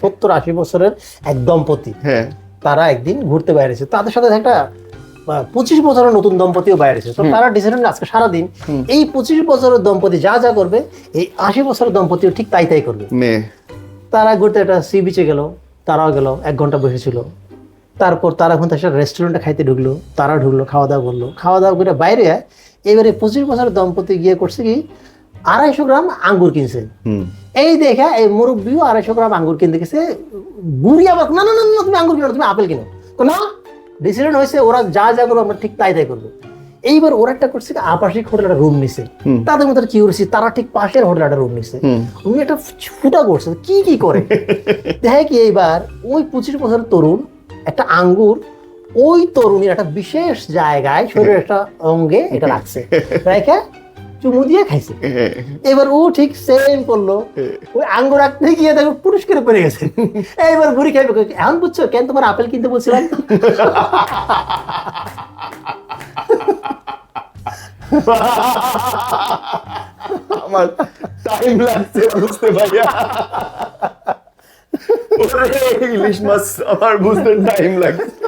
সত্তর আশি বছরের এক দম্পতি। হ্যাঁ। তারা একদিন ঘুরতে বাইরেছে তাদের সাথে একটা পঁচিশ বছরের নতুন দম্পতিও বাইরেছে তো তারা ডিসিশন আজকে সারাদিন এই পঁচিশ বছরের দম্পতি যা যা করবে এই আশি বছরের দম্পতিও ঠিক তাই তাই করবে। তারা ঘুরতে একটা সি বিচে গেল তারাও গেল এক ঘণ্টা বসেছিল। তারপর তারা এখন একটা রেস্টুরেন্টে খাইতে ঢুকলো তারা ঢুকলো খাওয়া দাওয়া করল। খাওয়া দাওয়া করে বাইরে এবারে পঁচিশ বছরের দম্পতি গিয়ে করছে কি আড়াইশো গ্রাম আঙ্গুর কিনছে। এই দেখে এই মুরব্বীও আড়াইশো গ্রাম আঙ্গুর কিনতে গেছে। বুড়ি আবার না না না না, তুমি আঙ্গুর কিনো তুমি আপেল কিনো। তো না ডিসিশন হয়েছে ওরা যা যা করবে আমরা ঠিক তাই তাই করব। এইবার ওরা একটা করছে কি আবাসিক হোটেল একটা রুম নিছে। তাদের মধ্যে কি করেছি তারা ঠিক পাশের হোটেল একটা রুম নিছে। উনি একটা ফুটা করছে কি কি করে? দেখে কি এইবার ওই পঁচিশ বছরের তরুণ একটা আঙ্গুর ওই তরুণীর একটা বিশেষ জায়গায় শরীরের একটা অঙ্গে এটা রাখছে। রেখে চুমু দিয়ে খাইছে। এবার ও ঠিক সেম করল। ওই আঙ্গুর রাখতে গিয়ে দেখো পুরস্কারে পড়ে গেছে। এইবার বুড়ি খাইবে। এখন বুঝছ কেন তোমার আপেল কিনতে বলছিলাম? আমার টাইম লাগছে বুঝতে ভাইয়া। ইলিশ মাছ, আমার বুঝতে টাইম লাগছে।